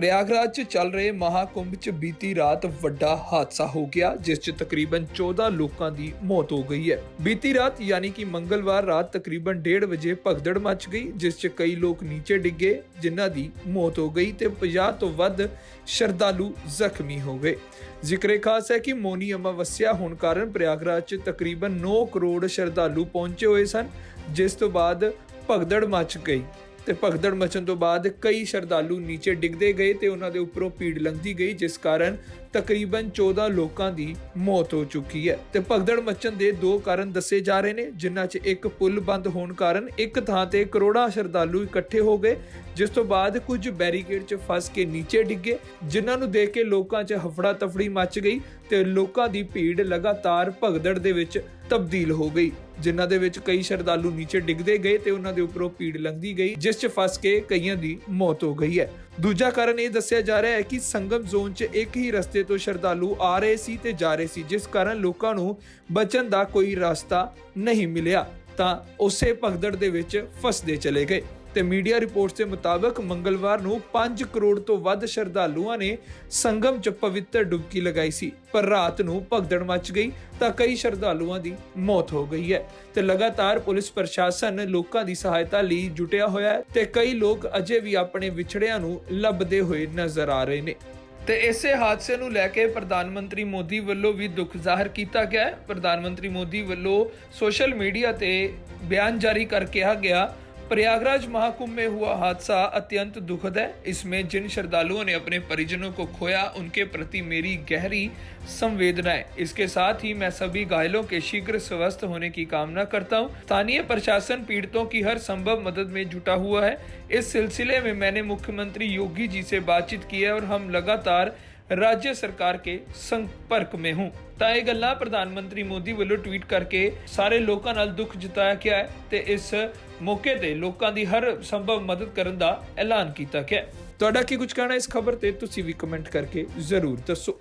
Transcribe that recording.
ਪ੍ਰਯਾਗਰਾਜ 'ਚ ਚੱਲ ਰਹੇ ਮਹਾਕੁੰਭ 'ਚ ਬੀਤੀ ਰਾਤ ਵੱਡਾ ਹਾਦਸਾ ਹੋ ਗਿਆ, ਜਿਸ 'ਚ ਤਕਰੀਬਨ 14 ਲੋਕਾਂ ਦੀ ਮੌਤ ਹੋ ਗਈ ਹੈ। ਬੀਤੀ ਰਾਤ ਯਾਨੀ ਕਿ ਮੰਗਲਵਾਰ ਰਾਤ ਤਕਰੀਬਨ 1:30 ਵਜੇ ਭਗਦੜ ਮਚ ਗਈ, ਜਿਸ 'ਚ ਕਈ ਲੋਕ ਨੀਚੇ ਡਿੱਗੇ, ਜਿਨ੍ਹਾਂ ਦੀ ਮੌਤ ਹੋ ਗਈ ਤੇ 50 ਤੋਂ ਵੱਧ ਸ਼ਰਧਾਲੂ ਜ਼ਖਮੀ ਹੋ ਗਏ। ਜ਼ਿਕਰੇ ਖਾਸ ਹੈ ਕਿ ਮੋਨੀ ਅਮਾਵਸਿਆ ਹੋਣ ਕਾਰਨ ਪ੍ਰਯਾਗਰਾਜ 'ਚ ਤਕਰੀਬਨ 9 ਕਰੋੜ ਸ਼ਰਧਾਲੂ ਪਹੁੰਚੇ ਹੋਏ ਸਨ, ਜਿਸ ਤੋਂ ਬਾਅਦ ਭਗਦੜ ਮਚ ਗਈ। ਤੇ ਭਗਦੜ ਮਚਣ ਤੋਂ ਬਾਅਦ ਕਈ ਸ਼ਰਧਾਲੂ ਨੀਚੇ ਡਿੱਗਦੇ ਗਏ ਤੇ ਉਹਨਾਂ ਦੇ ਉੱਪਰੋਂ ਭੀੜ ਲੰਘਦੀ ਗਈ, ਜਿਸ ਕਾਰਨ ਤਕਰੀਬਨ 14 ਲੋਕਾਂ ਦੀ ਮੌਤ ਹੋ ਚੁੱਕੀ ਹੈ। ਤੇ ਭਗਦੜ ਮਚਣ ਦੇ ਦੋ ਕਾਰਨ ਦੱਸੇ ਜਾ ਰਹੇ ਨੇ, ਜਿਨ੍ਹਾਂ 'ਚ ਇੱਕ ਪੁਲ ਬੰਦ ਹੋਣ ਕਾਰਨ ਇੱਕ ਥਾਂ ਤੇ ਕਰੋੜਾਂ ਸ਼ਰਧਾਲੂ ਇਕੱਠੇ ਹੋ ਗਏ, ਜਿਸ ਤੋਂ ਬਾਅਦ ਕੁਝ ਬੈਰੀਕੇਡ 'ਚ ਫਸ ਕੇ ਨੀਚੇ ਡਿੱਗੇ ਜਿਨ੍ਹਾਂ ਨੂੰ ਦੇਖ ਕੇ ਲੋਕਾਂ 'ਚ ਹਫੜਾ ਤਫੜੀ ਮਚ ਗਈ ਤੇ ਲੋਕਾਂ ਦੀ ਭੀੜ ਲਗਾਤਾਰ ਭਗਦੜ ਦੇ ਵਿੱਚ ਤਬਦੀਲ ਹੋ ਗਈ, ਜਿਨ੍ਹਾਂ ਦੇ ਵਿੱਚ ਕਈ ਸ਼ਰਧਾਲੂ ਨੀਚੇ ਡਿੱਗਦੇ ਗਏ ਤੇ ਉਹਨਾਂ ਦੇ ਉੱਪਰੋਂ ਭੀੜ ਲੰਘਦੀ ਗਈ, ਜਿਸ 'ਚ ਫਸ ਕੇ ਕਈਆਂ ਦੀ ਮੌਤ ਹੋ ਗਈ ਹੈ। ਦੂਜਾ ਕਾਰਨ ਇਹ ਦੱਸਿਆ ਜਾ ਰਿਹਾ ਹੈ ਕਿ ਸੰਗਮ ਜ਼ੋਨ 'ਚ ਇੱਕ ਹੀ ਰਸਤੇ ਤੋਂ ਸ਼ਰਧਾਲੂ ਆ ਰਹੇ ਸੀ ਤੇ ਜਾ ਰਹੇ ਸੀ, ਜਿਸ ਕਾਰਨ ਲੋਕਾਂ ਨੂੰ ਬਚਣ ਦਾ ਕੋਈ ਰਸਤਾ ਨਹੀਂ ਮਿਲਿਆ। ਤਾਂ ਉਸੇ ਭਗਦੜ ਦੇ ਵਿੱਚ ਫਸਦੇ ਚਲੇ ਗਏ ਤੇ ਮੀਡੀਆ ਰਿਪੋਰਟਸ ਦੇ ਮੁਤਾਬਕ ਮੰਗਲਵਾਰ ਨੂੰ 5 ਕਰੋੜ ਤੋਂ ਵੱਧ ਸ਼ਰਧਾਲੂਆਂ ਨੇ ਸੰਗਮ 'ਚ ਪਵਿੱਤਰ ਡੁਬਕੀ ਲਗਾਈ ਸੀ, ਪਰ ਰਾਤ ਨੂੰ ਭਗਦੜ ਮਚ ਗਈ ਤਾਂ ਕਈ ਸ਼ਰਧਾਲੂਆਂ ਦੀ ਮੌਤ ਹੋ ਗਈ ਹੈ ਤੇ ਲਗਾਤਾਰ ਪੁਲਿਸ ਪ੍ਰਸ਼ਾਸਨ ਲੋਕਾਂ ਦੀ ਸਹਾਇਤਾ ਲਈ ਜੁਟਿਆ ਹੋਇਆ ਹੈ ਤੇ ਕਈ ਲੋਕ ਅਜੇ ਵੀ ਆਪਣੇ ਵਿਛੜਿਆਂ ਨੂੰ ਲੱਭਦੇ ਹੋਏ ਨਜ਼ਰ ਆ ਰਹੇ ਨੇ। ਤੇ ਇਸੇ ਹਾਦਸੇ ਨੂੰ ਲੈ ਕੇ ਪ੍ਰਧਾਨ ਮੰਤਰੀ ਮੋਦੀ ਵੱਲੋਂ ਵੀ ਦੁੱਖ ਜ਼ਾਹਰ ਕੀਤਾ ਗਿਆ ਹੈ। ਪ੍ਰਧਾਨ ਮੰਤਰੀ ਮੋਦੀ ਵੱਲੋਂ ਸੋਸ਼ਲ ਮੀਡੀਆ ਤੇ ਬਿਆਨ ਜਾਰੀ ਕਰ ਕਿਹਾ ਗਿਆ प्रयागराज महाकुंभ में हुआ हादसा अत्यंत दुखद है। इसमें जिन श्रद्धालुओं ने अपने परिजनों को खोया, उनके प्रति मेरी गहरी संवेदना है इसके साथ ही मैं सभी घायलों के शीघ्र स्वस्थ होने की कामना करता हूँ। स्थानीय प्रशासन पीड़ितों की हर संभव मदद में जुटा हुआ है। इस सिलसिले में मैंने मुख्यमंत्री योगी जी से बातचीत की है और हम लगातार ਰਾਜ ਸਰਕਾਰ ਕੇ ਸੰਪਰਕ ਮੇ ਹੂੰ। ਤਾਂ ਇਹ ਗੱਲਾਂ ਪ੍ਰਧਾਨ ਮੰਤਰੀ ਮੋਦੀ ਵੱਲੋਂ ਟਵੀਟ ਕਰਕੇ ਸਾਰੇ ਲੋਕਾਂ ਨਾਲ ਦੁੱਖ ਜਤਾਇਆ ਗਿਆ ਹੈ ਤੇ ਇਸ ਮੌਕੇ ਤੇ ਲੋਕਾਂ ਦੀ ਹਰ ਸੰਭਵ ਮਦਦ ਕਰਨ ਦਾ ਐਲਾਨ ਕੀਤਾ ਗਿਆ ਤੁਹਾਡਾ ਕੀ ਕੁਝ ਕਹਿਣਾ ਇਸ ਖਬਰ ਤੇ? ਤੁਸੀਂ ਵੀ ਕਮੈਂਟ ਕਰਕੇ ਜ਼ਰੂਰ ਦੱਸੋ।